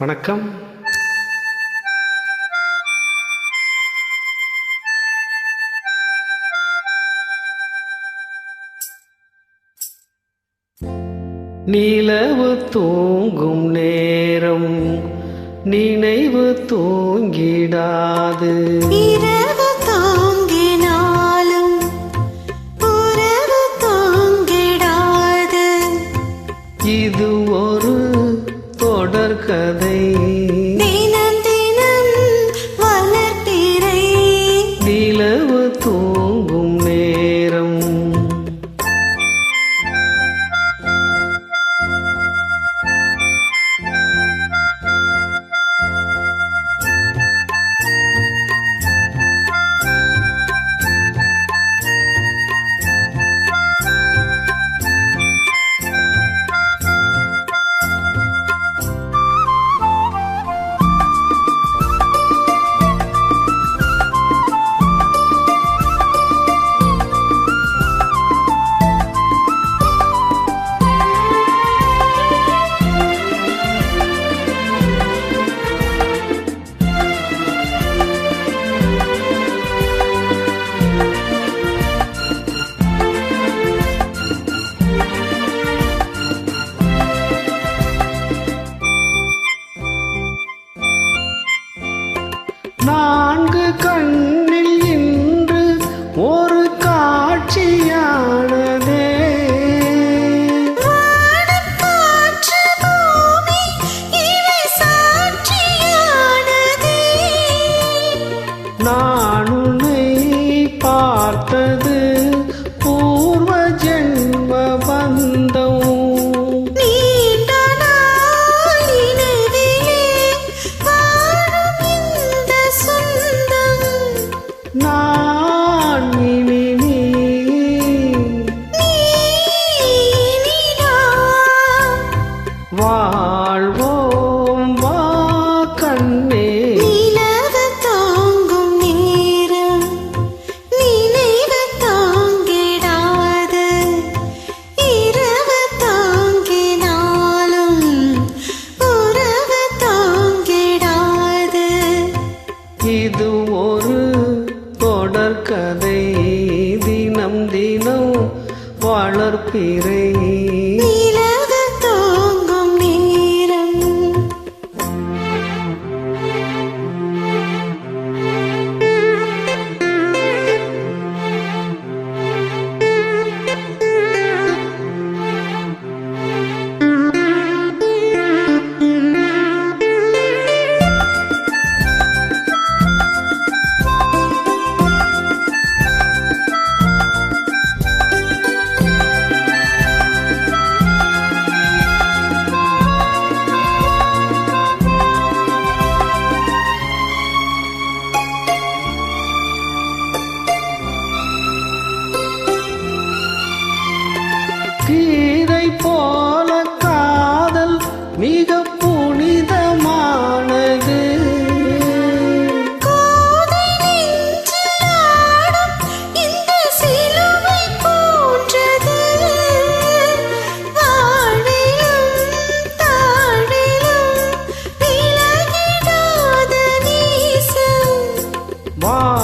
வணக்கம். நிலவு தூங்கும் நேரம் நினைவு தூங்கிடாது. இரவு தூங்கினாலும் உறவு தூங்கிடாது. இது ஒரு தொடர் கதை. நிலவு தூ நான்கு கண்ணில் இன்று ஒரு காட்சியானதே. நானும் கதை தினம் தினம் வளர்ப்பிறை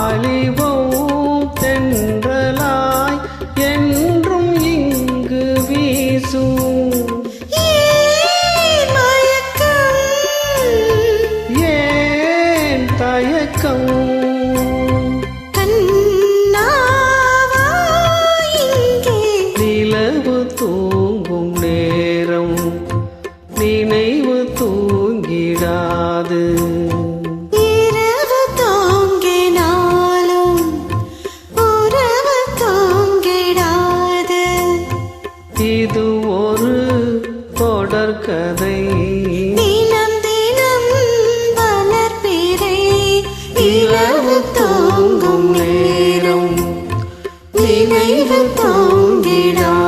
வாலிபோ தொடர்கதை. தினம் தினம் வளர்பிறை இரவு தோங்கும் நேரம் நினைவு தோங்கிடான்